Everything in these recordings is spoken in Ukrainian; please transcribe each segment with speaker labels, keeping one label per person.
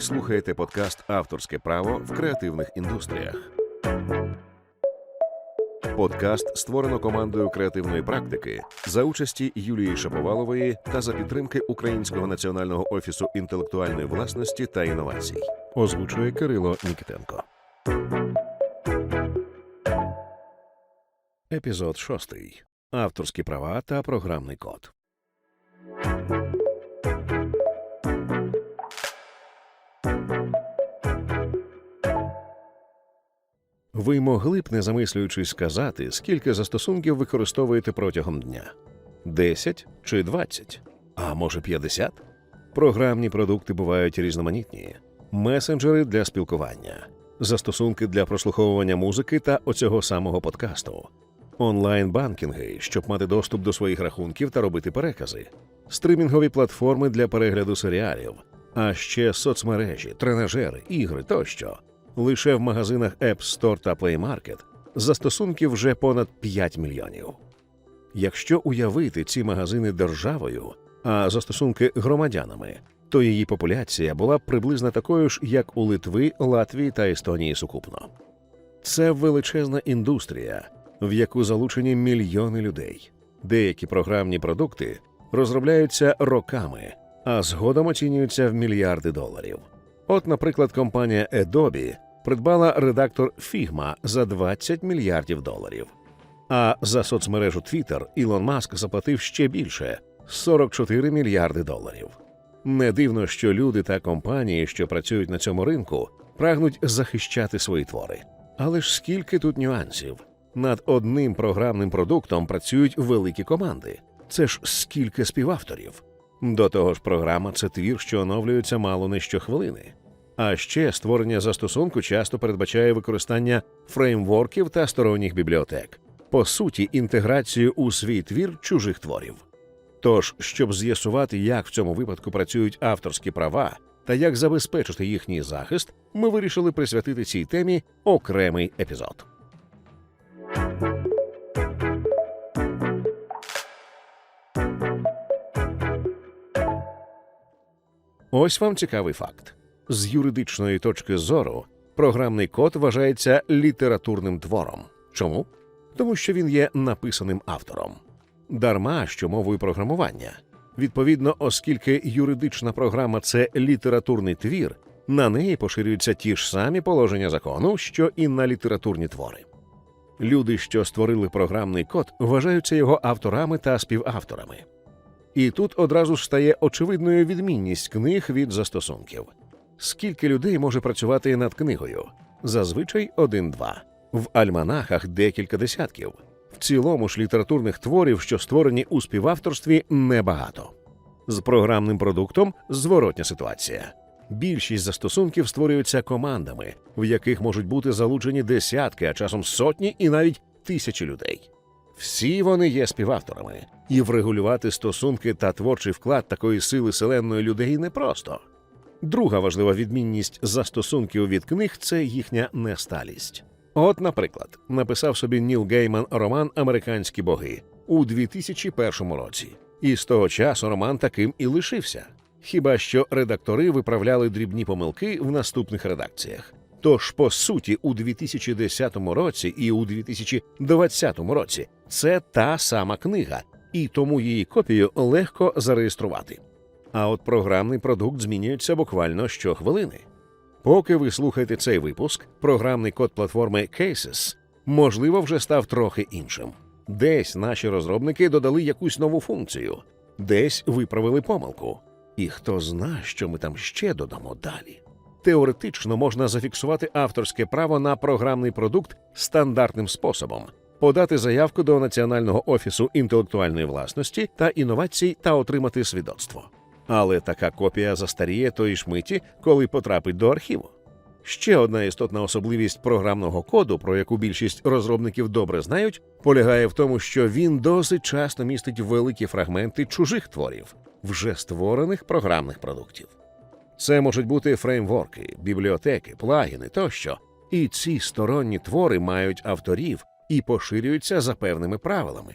Speaker 1: Ви слухаєте подкаст Авторське право в креативних індустріях. Подкаст створено командою креативної практики за участі Юлії Шаповалової та за підтримки Українського національного офісу інтелектуальної власності та інновацій. Озвучує Кирило Нікітенко. Епізод шостий. Авторські права та програмний код. Ви могли б, не замислюючись, сказати, скільки застосунків використовуєте протягом дня: 10 чи 20? А може 50? Програмні продукти бувають різноманітні: месенджери для спілкування, застосунки для прослуховування музики та оцього самого подкасту, онлайн-банкінги, щоб мати доступ до своїх рахунків та робити перекази, стримінгові платформи для перегляду серіалів, а ще соцмережі, тренажери, ігри тощо. Лише в магазинах App Store та Play Market застосунків вже понад 5 мільйонів. Якщо уявити ці магазини державою, а застосунки громадянами, то її популяція була б приблизно такою ж, як у Литви, Латвії та Естонії сукупно. Це величезна індустрія, в яку залучені мільйони людей. Деякі програмні продукти розробляються роками, а згодом оцінюються в мільярди доларів. От, наприклад, компанія Adobe придбала редактор Figma за 20 мільярдів доларів. А за соцмережу Twitter Ілон Маск заплатив ще більше 44 мільярди доларів. Не дивно, що люди та компанії, що працюють на цьому ринку, прагнуть захищати свої твори. Але ж скільки тут нюансів? Над одним програмним продуктом працюють великі команди. Це ж скільки співавторів. До того ж, програма це твір, що оновлюється мало не щохвилини. А ще створення застосунку часто передбачає використання фреймворків та сторонніх бібліотек, по суті, інтеграцію у свій твір чужих творів. Тож, щоб з'ясувати, як в цьому випадку працюють авторські права та як забезпечити їхній захист, ми вирішили присвятити цій темі окремий епізод. Ось вам цікавий факт. З юридичної точки зору програмний код вважається літературним твором. Чому? Тому що він є написаним автором. Дарма що мовою програмування. Відповідно, оскільки юридична програма це літературний твір, на неї поширюються ті ж самі положення закону, що і на літературні твори. Люди, що створили програмний код, вважаються його авторами та співавторами. І тут одразу ж стає очевидною відмінність книг від застосунків. Скільки людей може працювати над книгою? Зазвичай один-два. В альманахах декілька десятків. В цілому ж літературних творів, що створені у співавторстві, небагато. З програмним продуктом зворотня ситуація. Більшість застосунків створюються командами, в яких можуть бути залучені десятки, а часом сотні і навіть тисячі людей. Всі вони є співавторами, і врегулювати стосунки та творчий вклад такої сили селенної людей непросто. Друга важлива відмінність застосунків від книг це їхня несталість. От, наприклад, написав собі Ніл Гейман роман Американські боги у 2001 році, і з того часу роман таким і лишився. Хіба що редактори виправляли дрібні помилки в наступних редакціях. Тож, по суті, у 2010 році і у 2020 році це та сама книга, і тому її копію легко зареєструвати. А от програмний продукт змінюється буквально щохвилини. Поки ви слухаєте цей випуск, програмний код платформи Cases, можливо, вже став трохи іншим. Десь наші розробники додали якусь нову функцію, десь виправили помилку. І хто зна, що ми там ще додамо далі. Теоретично можна зафіксувати авторське право на програмний продукт стандартним способом, подати заявку до Національного офісу інтелектуальної власності та інновацій та отримати свідоцтво. Але така копія застаріє тої ж миті, коли потрапить до архіву. Ще одна істотна особливість програмного коду, про яку більшість розробників добре знають, полягає в тому, що він досить часто містить великі фрагменти чужих творів, вже створених програмних продуктів. Це можуть бути фреймворки, бібліотеки, плагіни тощо. І ці сторонні твори мають авторів і поширюються за певними правилами.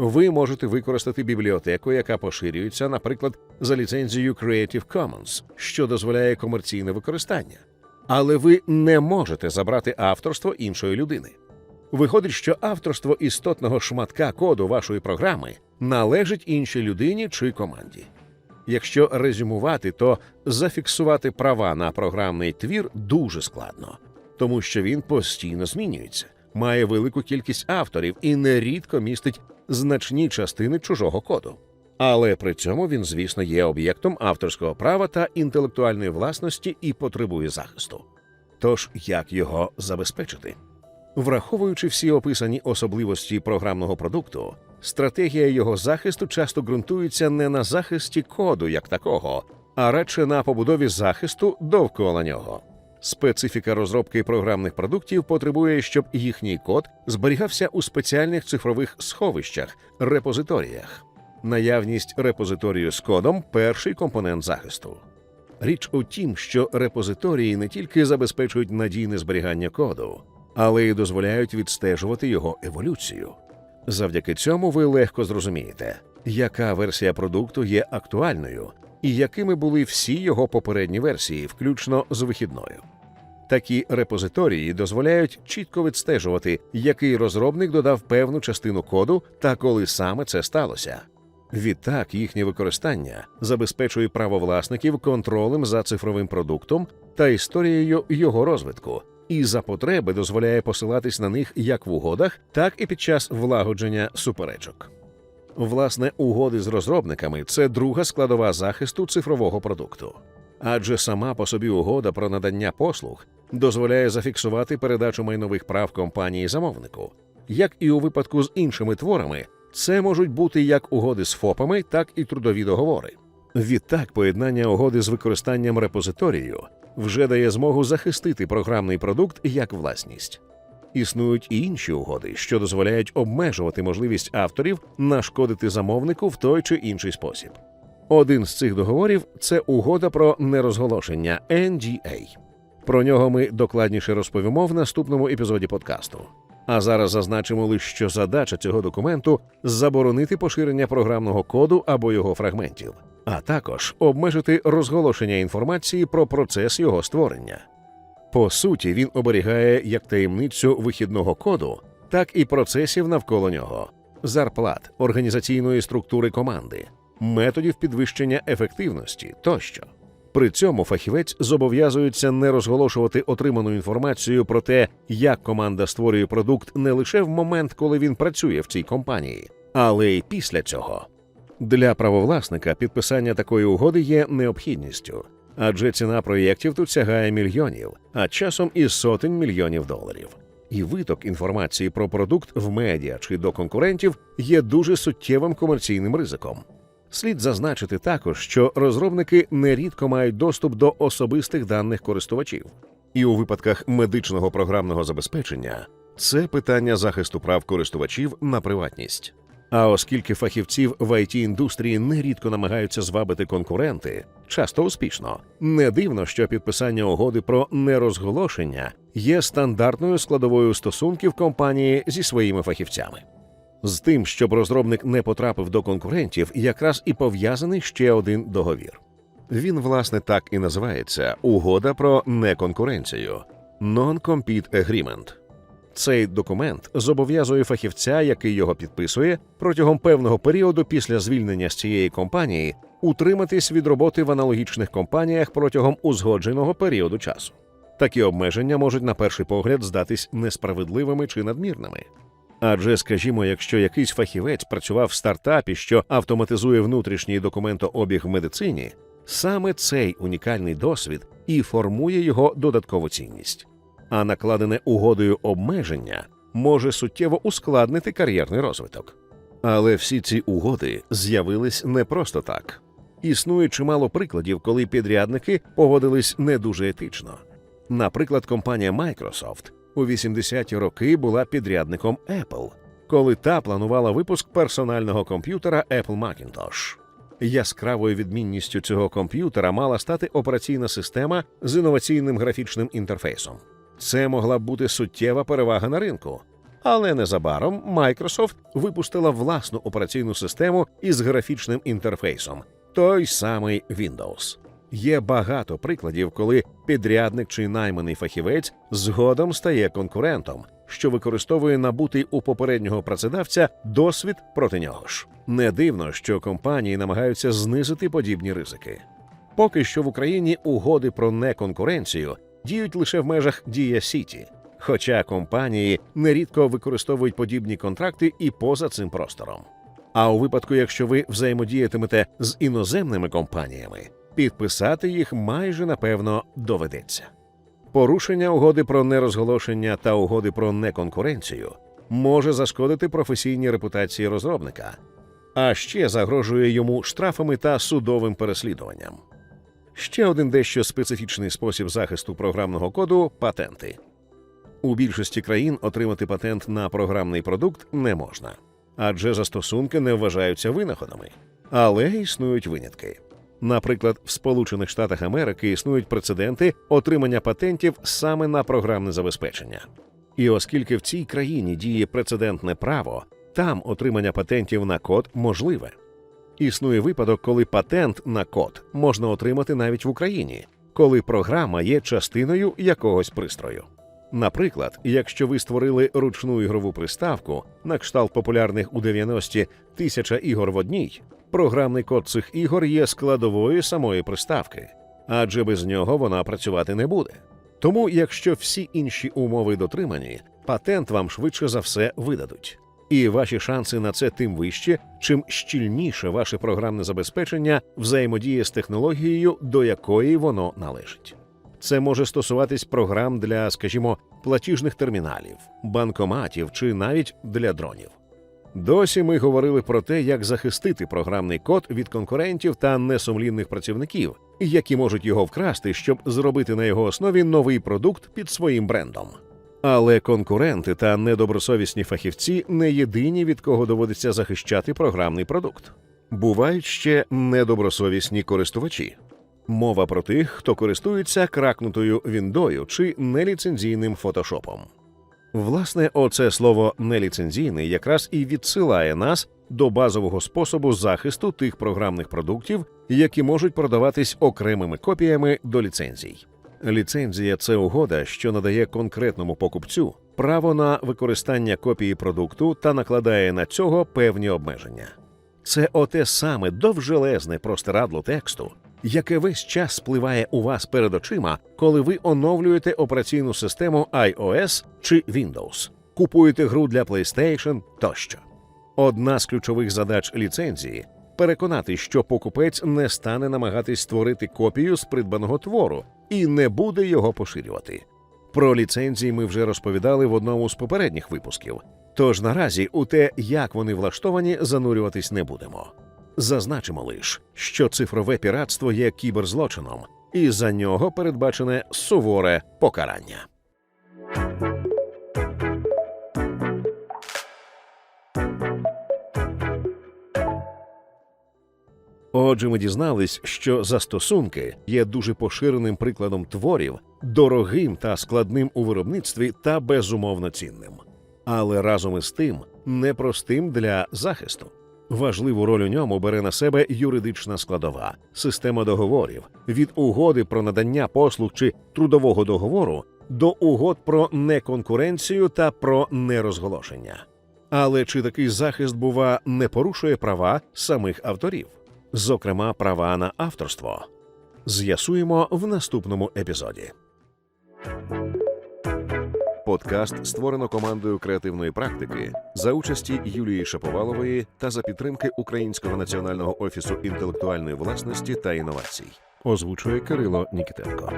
Speaker 1: Ви можете використати бібліотеку, яка поширюється, наприклад, за ліцензією Creative Commons, що дозволяє комерційне використання. Але ви не можете забрати авторство іншої людини. Виходить, що авторство істотного шматка коду вашої програми належить іншій людині чи команді. Якщо резюмувати, то зафіксувати права на програмний твір дуже складно, тому що він постійно змінюється, має велику кількість авторів і нерідко містить значні частини чужого коду. Але при цьому він, звісно, є об'єктом авторського права та інтелектуальної власності і потребує захисту. Тож як його забезпечити? Враховуючи всі описані особливості програмного продукту, стратегія його захисту часто ґрунтується не на захисті коду як такого, а радше на побудові захисту довкола нього. Специфіка розробки програмних продуктів потребує, щоб їхній код зберігався у спеціальних цифрових сховищах, репозиторіях. Наявність репозиторію з кодом перший компонент захисту. Річ у тім, що репозиторії не тільки забезпечують надійне зберігання коду, але й дозволяють відстежувати його еволюцію. Завдяки цьому ви легко зрозумієте, яка версія продукту є актуальною і якими були всі його попередні версії, включно з вихідною. Такі репозиторії дозволяють чітко відстежувати, який розробник додав певну частину коду та коли саме це сталося. Відтак їхнє використання забезпечує право власників контролем за цифровим продуктом та історією його розвитку, і за потреби дозволяє посилатись на них як в угодах, так і під час влагодження суперечок. Власне, угоди з розробниками це друга складова захисту цифрового продукту. Адже сама по собі угода про надання послуг дозволяє зафіксувати передачу майнових прав компанії замовнику. Як і у випадку з іншими творами, це можуть бути як угоди з ФОПами, так і трудові договори. Відтак, поєднання угоди з використанням репозиторію вже дає змогу захистити програмний продукт як власність. Існують і інші угоди, що дозволяють обмежувати можливість авторів нашкодити замовнику в той чи інший спосіб. Один з цих договорів це угода про нерозголошення NDA. Про нього ми докладніше розповімо в наступному епізоді подкасту. А зараз зазначимо лише, що задача цього документу заборонити поширення програмного коду або його фрагментів, а також обмежити розголошення інформації про процес його створення. По суті, він оберігає як таємницю вихідного коду, так і процесів навколо нього, зарплат, організаційної структури команди, методів підвищення ефективності тощо. При цьому фахівець зобов'язується не розголошувати отриману інформацію про те, як команда створює продукт не лише в момент, коли він працює в цій компанії, але й після цього. Для правовласника підписання такої угоди є необхідністю, адже ціна проєктів тут сягає мільйонів, а часом і сотень мільйонів доларів. І виток інформації про продукт в медіа чи до конкурентів є дуже суттєвим комерційним ризиком. Слід зазначити також, що розробники нерідко мають доступ до особистих даних користувачів, і у випадках медичного програмного забезпечення це питання захисту прав користувачів на приватність. А оскільки фахівців в it індустрії нерідко намагаються звабити конкуренти, часто успішно, не дивно, що підписання угоди про нерозголошення є стандартною складовою стосунків компанії зі своїми фахівцями. З тим, щоб розробник не потрапив до конкурентів, якраз і пов'язаний ще один договір. Він, власне, так і називається Угода про неконкуренцію Non-Compete Agreement. Цей документ зобов'язує фахівця, який його підписує, протягом певного періоду після звільнення з цієї компанії утриматись від роботи в аналогічних компаніях протягом узгодженого періоду часу. Такі обмеження можуть на перший погляд здатись несправедливими чи надмірними. Адже, скажімо, якщо якийсь фахівець працював в стартапі, що автоматизує внутрішній документообіг в медицині, саме цей унікальний досвід і формує його додаткову цінність. А накладене угодою обмеження може суттєво ускладнити кар'єрний розвиток. Але всі ці угоди з'явились не просто так. Існує чимало прикладів, коли підрядники поводились не дуже етично. Наприклад, компанія Microsoft у 80-ті роки була підрядником Apple, коли та планувала випуск персонального комп'ютера Apple Macintosh. Яскравою відмінністю цього комп'ютера мала стати операційна система з інноваційним графічним інтерфейсом. Це могла б бути суттєва перевага на ринку. Але незабаром Microsoft випустила власну операційну систему із графічним інтерфейсом, той самий Windows. Є багато прикладів, коли підрядник чи найманий фахівець згодом стає конкурентом, що використовує набутий у попереднього працедавця досвід проти нього ж. Не дивно, що компанії намагаються знизити подібні ризики. Поки що в Україні угоди про неконкуренцію діють лише в межах Дія Сіті, хоча компанії нерідко використовують подібні контракти і поза цим простором. А у випадку, якщо ви взаємодіятимете з іноземними компаніями, підписати їх майже напевно доведеться. Порушення угоди про нерозголошення та угоди про неконкуренцію може зашкодити професійній репутації розробника, а ще загрожує йому штрафами та судовим переслідуванням. Ще один дещо специфічний спосіб захисту програмного коду патенти. У більшості країн отримати патент на програмний продукт не можна, адже застосунки не вважаються винаходами, але існують винятки. Наприклад, в Сполучених Штатах Америки існують прецеденти отримання патентів саме на програмне забезпечення. І оскільки в цій країні діє прецедентне право, там отримання патентів на код можливе. Існує випадок, коли патент на код можна отримати навіть в Україні, коли програма є частиною якогось пристрою. Наприклад, якщо ви створили ручну ігрову приставку на кшталт популярних у 90-ті тисяча ігор в одній, програмний код цих ігор є складовою самої приставки, адже без нього вона працювати не буде. Тому, якщо всі інші умови дотримані, патент вам швидше за все видадуть. І ваші шанси на це тим вищі, чим щільніше ваше програмне забезпечення взаємодіє з технологією, до якої воно належить. Це може стосуватись програм для, скажімо, платіжних терміналів, банкоматів чи навіть для дронів. Досі ми говорили про те, як захистити програмний код від конкурентів та несумлінних працівників, які можуть його вкрасти, щоб зробити на його основі новий продукт під своїм брендом. Але конкуренти та недобросовісні фахівці не єдині, від кого доводиться захищати програмний продукт. Бувають ще недобросовісні користувачі. Мова про тих, хто користується кракнутою віндою чи неліцензійним фотошопом. Власне, оце слово неліцензійний якраз і відсилає нас до базового способу захисту тих програмних продуктів, які можуть продаватись окремими копіями до ліцензій. Ліцензія це угода, що надає конкретному покупцю право на використання копії продукту та накладає на цього певні обмеження. Це оте саме довжелезне простирадло тексту, яке весь час спливає у вас перед очима, коли ви оновлюєте операційну систему iOS чи Windows, купуєте гру для PlayStation тощо. Одна з ключових задач ліцензії переконати, що покупець не стане намагатись створити копію з придбаного твору і не буде його поширювати. Про ліцензії ми вже розповідали в одному з попередніх випусків. Тож наразі у те, як вони влаштовані, занурюватись не будемо. Зазначимо лише, що цифрове піратство є кіберзлочином, і за нього передбачене суворе покарання. Отже, ми дізнались, що застосунки є дуже поширеним прикладом творів, дорогим та складним у виробництві та безумовно цінним, але разом із тим непростим для захисту. Важливу роль у ньому бере на себе юридична складова, система договорів від угоди про надання послуг чи трудового договору до угод про неконкуренцію та про нерозголошення. Але чи такий захист, бува, не порушує права самих авторів, зокрема права на авторство? З'ясуємо в наступному епізоді. Подкаст створено командою креативної практики за участі Юлії Шаповалової та за підтримки Українського національного офісу інтелектуальної власності та інновацій. Озвучує Кирило Нікітенко.